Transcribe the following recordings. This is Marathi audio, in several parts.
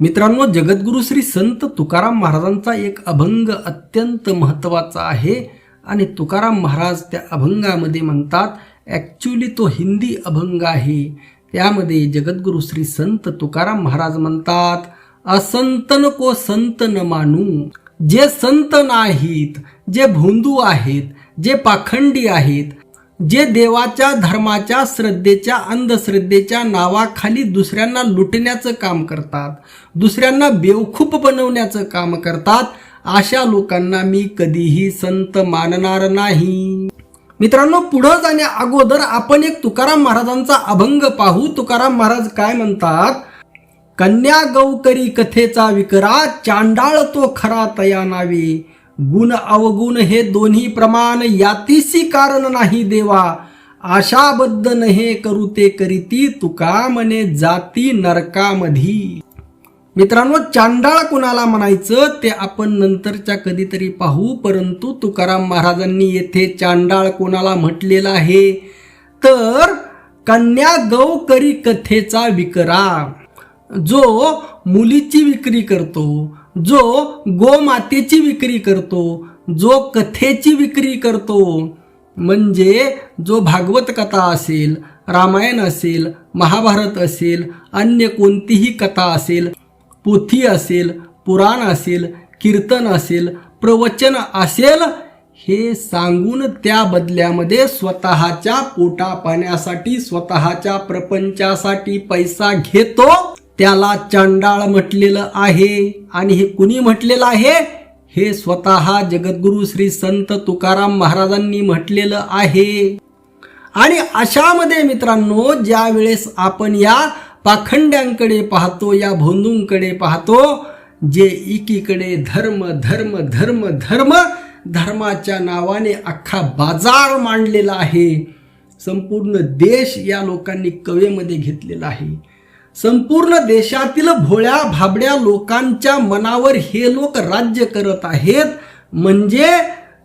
मित्रांनो जगद्गुरु श्री संत तुकाराम महाराजांचा एक अभंग अत्यंत महत्त्वाचा आहे. आणि तुकाराम महाराज त्या अभंगामध्ये म्हणतात ॲक्च्युली तो हिंदी अभंग आहे. त्यामध्ये जगद्गुरु श्री संत तुकाराम महाराज म्हणतात असंतन को संत न मानू. जे संत नाहीत जे भोंदू आहेत जे पाखंडी आहेत जे देवाच्या धर्माच्या श्रद्धेच्या अंधश्रद्धेच्या नावाखाली दुसऱ्यांना लुटण्याचं काम करतात दुसऱ्यांना बेवकूफ बनवण्याचं काम करतात अशा लोकांना मी कधीही संत मानणार नाही. मित्रांनो पुढं जाण्या अगोदर आपण एक तुकाराम महाराजांचा अभंग पाहू. तुकाराम महाराज काय म्हणतात? कन्या गौकरी कथेचा विकरा चांडाळ तो खरा तया नावे. गुण अवगुण हे दोन्ही प्रमाण यातीसी कारण नाही देवा. आशाबद्ध नहे करू ते करीती तुका म्हणे जाती नरकामधी. मित्रांनो चांडाळ कुणाला म्हणायचं ते आपण नंतरच्या कधीतरी पाहू परंतु तुकाराम महाराजांनी येथे चांडाळ कोणाला म्हटलेलं आहे? तर कन्या गौ करी कथेचा विकरा. जो मुलीची विक्री करतो जो गोमातेची विक्री करतो जो कथेची विक्री करतो म्हणजे जो भागवत कथा असेल रामायण असेल महाभारत असेल अन्य कोणतीही कथा असेल पोथी असेल पुराण असेल कीर्तन असेल प्रवचन असेल हे सांगून त्या बदल्यामध्ये स्वतःच्या पोटा पाण्यासाठी स्वतःच्या प्रपंचासाठी पैसा घेतो त्याला चांडाळ म्हटलेलं आहे. आणि हे कुणी म्हटलेलं आहे? हे स्वतः जगद्गुरु श्री संत तुकाराम महाराजांनी म्हटलेलं आहे. आणि अशामध्ये मित्रांनो ज्या वेळेस आपण या पाखंड्यांकडे पाहतो या भोंदूंकडे पाहतो जे एकीकडे धर्म धर्म धर्म धर्म धर्माच्या नावाने अख्खा बाजार मांडलेला आहे. संपूर्ण देश या लोकांनी कवेमध्ये घेतलेला आहे. संपूर्ण देशातील भोळ्या भाबड्या लोकांच्या मनावर हे लोक राज्य करत आहेत. म्हणजे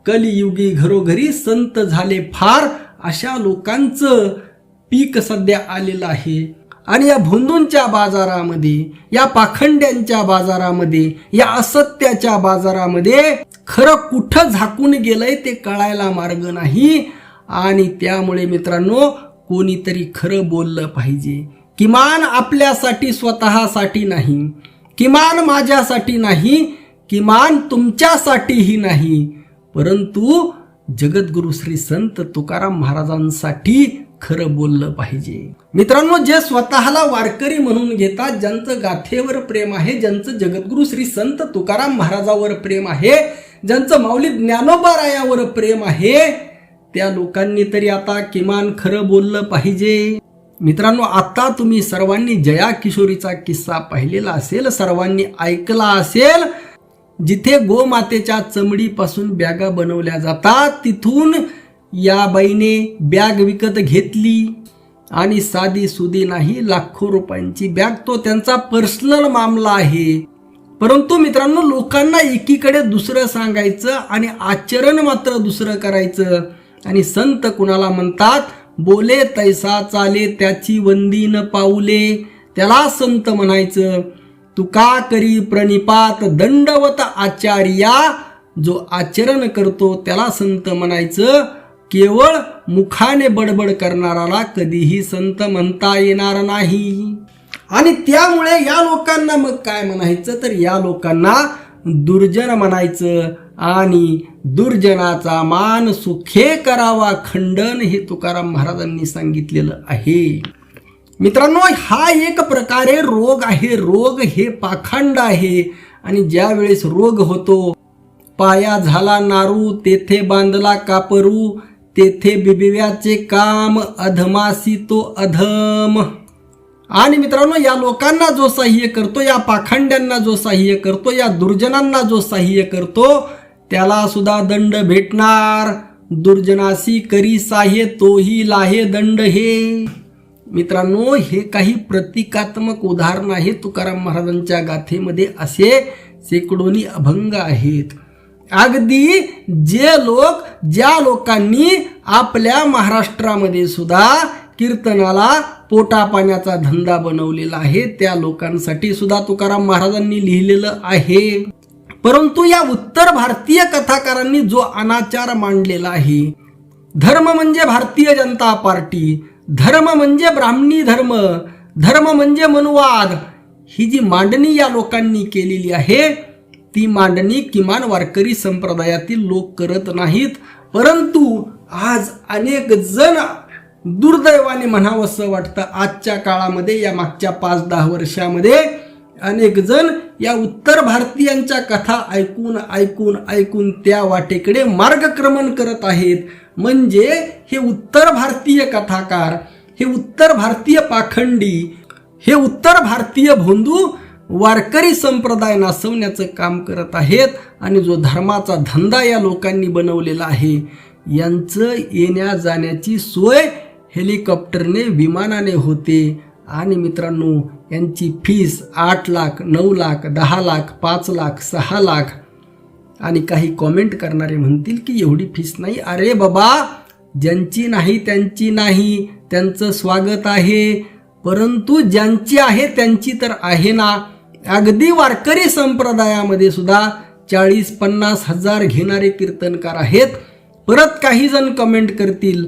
कलियुगी घरोघरी संत झाले फार अशा लोकांचं पीक सध्या आलेलं आहे. आणि या भोंदूंच्या बाजारामध्ये या पाखंड्यांच्या बाजारामध्ये या असत्याच्या बाजारामध्ये खरं कुठं झाकून गेलंय ते कळायला मार्ग नाही. आणि त्यामुळे मित्रांनो कोणीतरी खरं बोललं पाहिजे. किमान आपल्यासाठी स्वतःसाठी नाही. किमान माझ्यासाठी नाही किमान तुमच्यासाठीही नाही. परंतु जगद्गुरु श्री संत तुकाराम महाराजांसाठी खरं बोललं पाहिजे. मित्रांनो जे स्वतःला वारकरी म्हणून घेतात ज्यांचं गाथेवर प्रेम आहे ज्यांचं जगद्गुरु श्री संत तुकाराम महाराजावर प्रेम आहे ज्यांचं माऊली ज्ञानोबारायावर प्रेम आहे त्या लोकांनी तरी आता किमान खरं बोललं पाहिजे. मित्रांनो आत्ता तुम्ही सर्वांनी जया किशोरीचा किस्सा पाहिलेला असेल सर्वांनी ऐकला असेल जिथे गोमातेच्या चमडीपासून बॅगा बनवल्या जातात तिथून या बाईने बॅग विकत घेतली. आणि साधी सुदी नाही लाखो रुपयांची बॅग तो त्यांचा पर्सनल मामला आहे. परंतु मित्रांनो लोकांना एकीकडे दुसरं सांगायचं आणि आचरण मात्र दुसरं करायचं. आणि संत कुणाला म्हणतात? बोले तैसा चाले त्याची वंदी न पाऊले. त्याला संत म्हणायचं तुका करी प्रणिपात दंडवत आचार्या? जो आचरण करतो त्याला संत म्हणायचं केवळ मुखाने बडबड करणाराला कधीही संत म्हणता येणार नाही. आणि त्यामुळे या लोकांना मग काय म्हणायचं? तर या लोकांना दुर्जन म्हणायचं. आणि दुर्जनाचा मान सुखे करावा खंडन हे तुकाराम महाराजांनी सांगितलेलं आहे. मित्रांनो हा एक प्रकारे रोग आहे. रोग हे पाखंड आहे. आणि ज्या वेळेस रोग होतो पाया झाला नारू तेथे बांधला कापरू तेथे बिबिव्याचे काम अधमासी तो अधम. आणि मित्रांनो या लोकांना जो सहाय्य करतो या पाखंड्यांना जो सहाय्य करतो या दुर्जनांना जो सहाय्य करतो त्याला सुद्धा दंड भेटणार. दुर्जनासी करी साहे तोही लाहे दंड हे. मित्रांनो हे काही प्रतिकात्मक उदाहरण आहे. तुकाराम महाराजांच्या गाथेमध्ये असे शेकडोनी अभंग आहेत. अगदी जे लोक ज्या लोकांनी आपल्या महाराष्ट्रामध्ये सुद्धा कीर्तनाला पोटापाण्याचा धंदा बनवलेला आहे त्या लोकांसाठी सुद्धा तुकाराम महाराजांनी लिहिलेलं आहे. परंतु या उत्तर भारतीय कथाकारांनी जो अनाचार मांडलेला आहे धर्म म्हणजे भारतीय जनता पार्टी धर्म म्हणजे ब्राह्मणी धर्म धर्म म्हणजे मनुवाद ही जी मांडणी या लोकांनी केलेली आहे ती मांडणी किमान वारकरी संप्रदायातील लोक करत नाहीत. परंतु आज अनेक जण दुर्दैवाने म्हणावंसं वाटतं आजच्या काळामध्ये या मागच्या पाच दहा वर्षामध्ये अनेक जण या उत्तर भारतीयांच्या कथा ऐकून ऐकून ऐकून त्या वाटेकडे मार्गक्रमण करत आहेत. म्हणजे हे उत्तर भारतीय कथाकार हे उत्तर भारतीय पाखंडी हे उत्तर भारतीय भोंदू वारकरी संप्रदाय नासवण्याचं काम करत आहेत आणि जो धर्माचा धंदा या लोकांनी बनवलेला आहे यांचं येण्या जाण्याची सोय हेलिकॉप्टरने विमानाने होते. आणि मित्रांनो यांची फीस आठ लाख नऊ लाख दहा लाख पाच लाख सहा लाख. आणि काही कॉमेंट करणारे म्हणतील की एवढी फीस नाही. अरे बाबा ज्यांची नाही त्यांची नाही. त्यांचं स्वागत आहे. परंतु ज्यांची आहे त्यांची तर आहे ना. अगदी वारकरी संप्रदायामध्ये सुद्धा चाळीस पन्नास हजार घेणारे कीर्तनकार आहेत. परत काही जण कमेंट करतील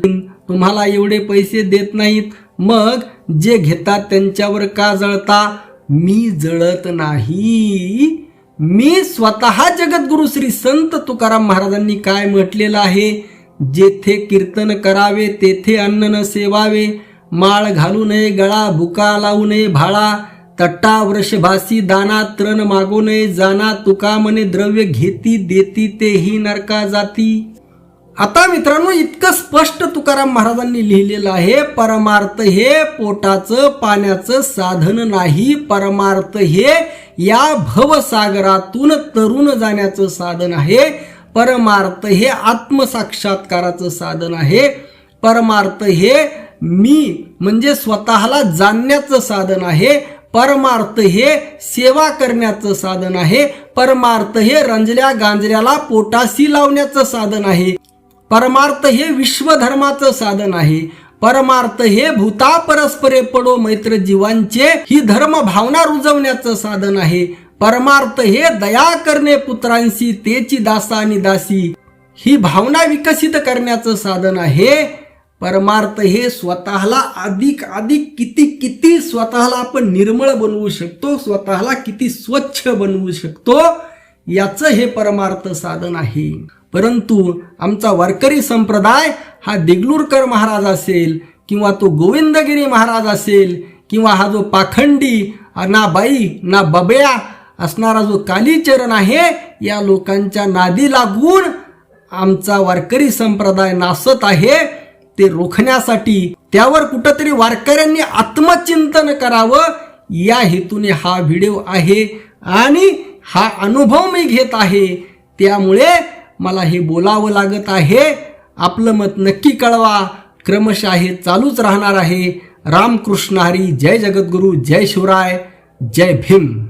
तुम्हाला एवढे पैसे देत नाहीत. मग जे घेतात त्यांच्यावर का जळता? मी जळत नाही. मी स्वतः जगद्गुरु श्री संत तुकाराम महाराजांनी काय म्हटलेलं आहे? जेथे कीर्तन करावे तेथे अन्न न सेवावे. माळ घालू नये गळा भुका लावू नये भाळा. तट्टा वृषभासी दाना तृण मागू नये जाना तुका मने द्रव्य घेती देती तेही नरका जाती. आता मित्रांनो इतकं स्पष्ट तुकाराम महाराजांनी लिहिलेलं आहे परमार्थ हे पोटाचं पाण्याचं साधन नाही परमार्थ हे या भवसागरातून तरुण जाण्याचं साधन आहे परमार्थ हे आत्मसाक्षात्काराचं साधन आहे परमार्थ हे मी म्हणजे स्वतःला जाणण्याचं साधन आहे परमार्थ हे सेवा करण्याचं साधन आहे परमार्थ हे रंजल्या गांजल्याला पोटाशी लावण्याचं साधन आहे. परमार्थ हे विश्वधर्माचं साधन आहे. परमार्थ हे भूता परस्परे पडो मैत्र जीवांचे ही धर्म भावना रुजवण्याचं साधन आहे. परमार्थ हे दया करणे पुत्रांशी तेची दासा आणि दासी ही भावना विकसित करण्याचं साधन आहे. परमार्थ हे स्वतःला अधिक अधिक किती किती स्वतःला आपण निर्मळ बनवू शकतो स्वतःला किती स्वच्छ बनवू शकतो याचं हे परमार्थ साधन आहे. परंतु आमचा वारकरी संप्रदाय हा देगलूरकर महाराज असेल किंवा तो गोविंदगिरी महाराज असेल किंवा हा जो पाखंडी ना बाई ना बबया असणारा जो कालीचरण आहे या लोकांच्या नादी लागून आमचा वारकरी संप्रदाय नासत आहे ते रोखण्यासाठी त्यावर कुठंतरी वारकऱ्यांनी आत्मचिंतन करावं या हेतूने हा व्हिडिओ आहे आणि हा अनुभव मी घेत आहे. त्यामुळे मला हे बोलावं लागत आहे. आपलं मत नक्की कळवा. क्रमशः हे चालूच राहणार आहे. रामकृष्ण हरी. जय जगद्गुरु. जय शिवराय. जय भीम.